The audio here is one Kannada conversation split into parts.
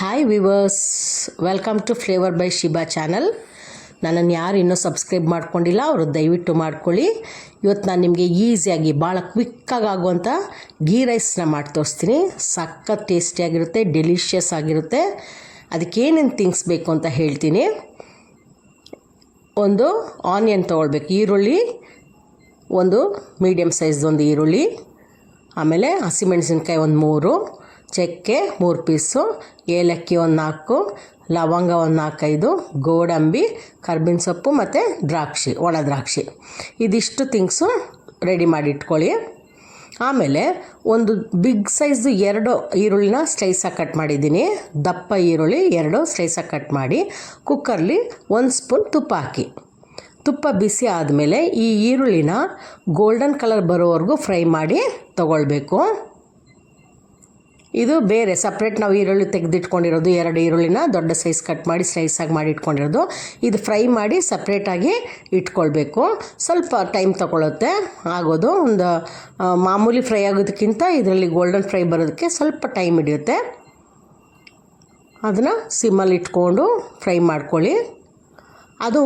Hi viewers welcome to flavour by Shiba channel ನನ್ನನ್ನು ಯಾರು ಇನ್ನೂ ಸಬ್ಸ್ಕ್ರೈಬ್ ಮಾಡ್ಕೊಂಡಿಲ್ಲ, ಅವರು ದಯವಿಟ್ಟು ಮಾಡ್ಕೊಳ್ಳಿ. ಇವತ್ತು ನಾನು ನಿಮಗೆ ಈಸಿಯಾಗಿ ಭಾಳ ಕ್ವಿಕ್ಕಾಗಿ ಆಗುವಂಥ ಗೀ ರೈಸ್ನ ಮಾಡಿ ತೋರಿಸ್ತೀನಿ. ಸಖತ್ ಟೇಸ್ಟಿಯಾಗಿರುತ್ತೆ ಡೆಲಿಷಿಯಸ್ ಆಗಿರುತ್ತೆ. ಅದಕ್ಕೇನೇನು ಥಿಂಗ್ಸ್ ಬೇಕು ಅಂತ ಹೇಳ್ತೀನಿ. ಒಂದು ಆನಿಯನ್ ತೊಗೊಳ್ಬೇಕು, ಈರುಳ್ಳಿ, ಒಂದು ಮೀಡಿಯಮ್ ಸೈಜ್ದು ಒಂದು ಈರುಳ್ಳಿ, ಆಮೇಲೆ ಹಸಿಮೆಣಸಿನ್ಕಾಯಿ ಒಂದು ಮೂರು. ಚಕ್ಕೆ ಮೂರು ಪೀಸು, ಏಲಕ್ಕಿ ಒಂದು ನಾಲ್ಕು, ಲವಂಗ ಒಂದು ನಾಲ್ಕೈದು, ಗೋಡಂಬಿ, ಕರ್ಬೇವಿನ ಸೊಪ್ಪು ಮತ್ತು ದ್ರಾಕ್ಷಿ, ಒಣ ದ್ರಾಕ್ಷಿ. ಇದಿಷ್ಟು ಥಿಂಗ್ಸು ರೆಡಿ ಮಾಡಿ ಇಟ್ಕೊಳ್ಳಿ ಆಮೇಲೆ ಒಂದು ಬಿಗ್ ಸೈಜು ಎರಡು ಈರುಳ್ಳಿನ ಸ್ಲೈಸಾಗಿ ಕಟ್ ಮಾಡಿದ್ದೀನಿ. ದಪ್ಪ ಈರುಳ್ಳಿ ಎರಡು ಸ್ಲೈಸಾಗಿ ಕಟ್ ಮಾಡಿ ಕುಕ್ಕರ್ಲಿ ಒಂದು ಸ್ಪೂನ್ ತುಪ್ಪ ಹಾಕಿ. ತುಪ್ಪ ಬಿಸಿ ಆದಮೇಲೆ ಈ ಈರುಳ್ಳಿನ ಗೋಲ್ಡನ್ ಕಲರ್ ಬರೋವರೆಗೂ ಫ್ರೈ ಮಾಡಿ ತಗೊಳ್ಬೇಕು. ಇದು ಬೇರೆ ಸಪ್ರೇಟ್ ನಾವು ಈರುಳ್ಳಿ ತೆಗೆದಿಟ್ಕೊಂಡಿರೋದು, ಎರಡು ಈರುಳ್ಳಿನ ದೊಡ್ಡ ಸೈಜ್ ಕಟ್ ಮಾಡಿ ಸ್ಲೈಸಾಗಿ ಮಾಡಿ ಇಟ್ಕೊಂಡಿರೋದು. ಇದು ಫ್ರೈ ಮಾಡಿ ಸಪ್ರೇಟಾಗಿ ಇಟ್ಕೊಳ್ಬೇಕು. ಸ್ವಲ್ಪ ಟೈಮ್ ತಗೊಳುತ್ತೆ ಆಗೋದು. ಒಂದು ಮಾಮೂಲಿ ಫ್ರೈ ಆಗೋದಕ್ಕಿಂತ ಇದರಲ್ಲಿ ಗೋಲ್ಡನ್ ಫ್ರೈ ಬರೋದಕ್ಕೆ ಸ್ವಲ್ಪ ಟೈಮ್ ಹಿಡಿಯುತ್ತೆ. ಅದನ್ನು ಸಿಮ್ಮಲ್ಲಿ ಇಟ್ಕೊಂಡು ಫ್ರೈ ಮಾಡ್ಕೊಳ್ಳಿ. ಅದು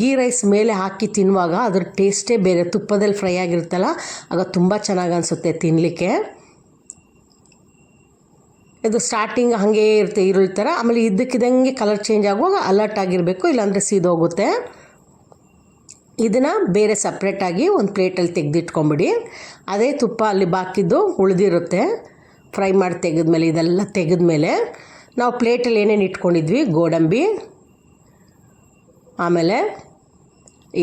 ಗೀ ರೈಸ್ ಮೇಲೆ ಹಾಕಿ ತಿನ್ನುವಾಗ ಅದ್ರ ಟೇಸ್ಟೇ ಬೇರೆ. ತುಪ್ಪದಲ್ಲಿ ಫ್ರೈ ಆಗಿರುತ್ತಲ್ಲ, ಆಗ ತುಂಬ ಚೆನ್ನಾಗಿ ಅನಿಸುತ್ತೆ ತಿನ್ನಲಿಕ್ಕೆ ಇದು ಸ್ಟಾರ್ಟಿಂಗ್ ಹಾಗೆ ಇರುತ್ತೆ ಈರುಳ್ಳಿ ಥರ ಆಮೇಲೆ ಇದ್ದಕ್ಕಿದ್ದಂಗೆ ಕಲರ್ ಚೇಂಜ್ ಆಗುವಾಗ ಅಲರ್ಟ್ ಆಗಿರಬೇಕು, ಇಲ್ಲಾಂದರೆ ಸೀದೋಗುತ್ತೆ ಇದನ್ನು ಬೇರೆ ಸಪ್ರೇಟಾಗಿ ಒಂದು ಪ್ಲೇಟಲ್ಲಿ ತೆಗೆದಿಟ್ಕೊಂಬಿಡಿ. ಅದೇ ತುಪ್ಪ ಅಲ್ಲಿ ಬಾಕಿದ್ದು ಉಳಿದಿರುತ್ತೆ. ಫ್ರೈ ಮಾಡಿ ತೆಗೆದ್ಮೇಲೆ, ಇದೆಲ್ಲ ತೆಗೆದ್ಮೇಲೆ ನಾವು ಪ್ಲೇಟಲ್ಲಿ ಏನೇನು ಇಟ್ಕೊಂಡಿದ್ವಿ? ಗೋಡಂಬಿ, ಆಮೇಲೆ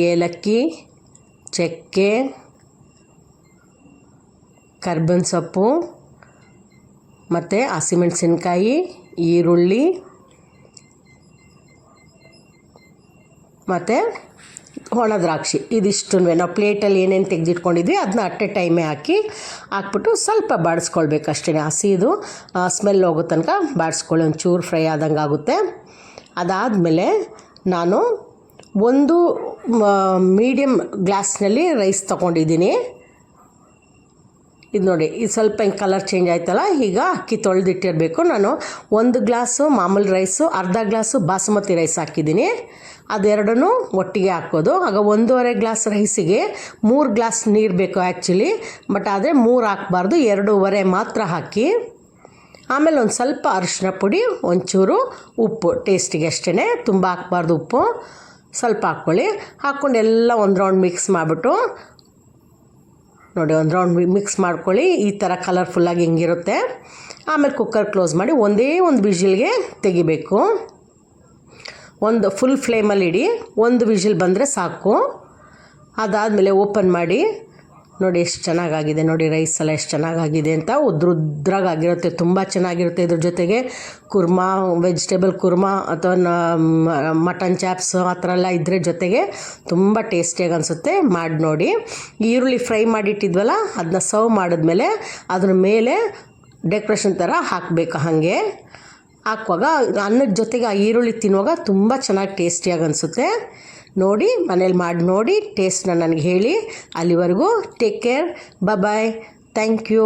ಏಲಕ್ಕಿ, ಚಕ್ಕೆ ಕರ್ಬನ್ ಸೊಪ್ಪು ಮತ್ತು ಹಸಿಮೆಣಸಿನ್ಕಾಯಿ ಈರುಳ್ಳಿ, ಮತ್ತು ಒಣ ದ್ರಾಕ್ಷಿ. ಇದಿಷ್ಟು ನಾವು ಪ್ಲೇಟಲ್ಲಿ ಏನೇನು ತೆಗೆದಿಟ್ಕೊಂಡಿದ್ವಿ ಅದನ್ನ ಅಟ್ಟೆ ಟೈಮೇ ಹಾಕಿ ಹಾಕ್ಬಿಟ್ಟು ಸ್ವಲ್ಪ ಬಾಡಿಸ್ಕೊಳ್ಬೇಕು ಅಷ್ಟೇ ಹಸಿದು ಸ್ಮೆಲ್ ಹೋಗೋ ತನಕ ಬಾಡಿಸ್ಕೊಳ್ಳಿ, ಒಂಚೂರು ಫ್ರೈ ಆದಂಗೆ ಆಗುತ್ತೆ. ಅದಾದಮೇಲೆ ನಾನು ಒಂದು ಮೀಡಿಯಮ್ ಗ್ಲಾಸ್ನಲ್ಲಿ ರೈಸ್ ತೊಗೊಂಡಿದ್ದೀನಿ. ಇದು ನೋಡಿ ಇದು ಸ್ವಲ್ಪ ಹಿಂಗೆ ಕಲರ್ ಚೇಂಜ್ ಆಯ್ತಲ್ಲ, ಈಗ ಅಕ್ಕಿ ತೊಳೆದಿಟ್ಟಿರಬೇಕು. ನಾನು ಒಂದು ಗ್ಲಾಸು ಮಾಮೂಲಿ ರೈಸು ಅರ್ಧ ಗ್ಲಾಸು ಬಾಸುಮತಿ ರೈಸ್ ಹಾಕಿದ್ದೀನಿ. ಅದೆರಡನ್ನೂ ಒಟ್ಟಿಗೆ ಹಾಕೋದು. ಆಗ ಒಂದೂವರೆ ಗ್ಲಾಸ್ ರೈಸಿಗೆ ಮೂರು ಗ್ಲಾಸ್ ನೀರು ಬೇಕು ಆ್ಯಕ್ಚುಲಿ ಬಟ್ ಆದರೆ ಮೂರು ಹಾಕ್ಬಾರ್ದು, ಎರಡೂವರೆ ಮಾತ್ರ ಹಾಕಿ. ಆಮೇಲೆ ಒಂದು ಸ್ವಲ್ಪ ಅರಿಶಿನ ಪುಡಿ, ಒಂಚೂರು ಉಪ್ಪು ಟೇಸ್ಟಿಗೆ ಅಷ್ಟೇ ತುಂಬ ಹಾಕ್ಬಾರ್ದು ಉಪ್ಪು. ಸ್ವಲ್ಪ ಹಾಕ್ಕೊಳ್ಳಿ. ಹಾಕ್ಕೊಂಡು ಎಲ್ಲ ಒಂದು ರೌಂಡ್ ಮಿಕ್ಸ್ ಮಾಡಿಬಿಟ್ಟು ನೋಡಿ, ಒಂದು ರೌಂಡ್ ಮಿಕ್ಸ್ ಮಾಡ್ಕೊಳ್ಳಿ. ಈ ಥರ ಕಲರ್ಫುಲ್ಲಾಗಿ ಹಿಂಗಿರುತ್ತೆ. ಆಮೇಲೆ ಕುಕ್ಕರ್ ಕ್ಲೋಸ್ ಮಾಡಿ ಒಂದೇ ಒಂದು ವಿಜಿಲ್ಗೆ ತೆಗಿಬೇಕು. ಒಂದು ಫುಲ್ ಫ್ಲೇಮಲ್ಲಿ ಇಡಿ. ಒಂದು ವಿಜಿಲ್ ಬಂದರೆ ಸಾಕು. ಅದಾದಮೇಲೆ ಓಪನ್ ಮಾಡಿ. ನೋಡಿ ಎಷ್ಟು ಚೆನ್ನಾಗಾಗಿದೆ, ನೋಡಿ ರೈಸ್ ಎಲ್ಲ ಎಷ್ಟು ಚೆನ್ನಾಗಾಗಿದೆ ಅಂತ ಉದ್ರುದ್ರಾಗಿರುತ್ತೆ ತುಂಬ ಚೆನ್ನಾಗಿರುತ್ತೆ ಇದ್ರ ಜೊತೆಗೆ ಕುರ್ಮಾ ವೆಜಿಟೇಬಲ್ ಕುರ್ಮಾ ಅಥವಾ ಮಟನ್ ಚಾಪ್ಸ್ ಆ ಥರ ಎಲ್ಲ ಇದ್ರ ಜೊತೆಗೆ ತುಂಬ ಟೇಸ್ಟಿಯಾಗಿ ಅನಿಸುತ್ತೆ. ಮಾಡಿ ನೋಡಿ. ಈರುಳ್ಳಿ ಫ್ರೈ ಮಾಡಿಟ್ಟಿದ್ವಲ್ಲ ಅದನ್ನ ಸರ್ವ್ ಮಾಡಿದ್ಮೇಲೆ ಅದ್ರ ಮೇಲೆ ಡೆಕೋರೇಷನ್ ಥರ ಹಾಕಬೇಕು ಹಾಗೆ. ಹಾಕುವಾಗ ಅನ್ನದ ಜೊತೆಗೆ ಆ ಈರುಳ್ಳಿ ತಿನ್ನುವಾಗ ತುಂಬ ಚೆನ್ನಾಗಿ ಟೇಸ್ಟಿಯಾಗಿ ಅನಿಸುತ್ತೆ. ನೋಡಿ ಮನೇಲಿ ಮಾಡಿ ನೋಡಿ ಟೇಸ್ಟ್ನ ನನಗೆ ಹೇಳಿ. ಅಲ್ಲಿವರೆಗೂ take care bye thank you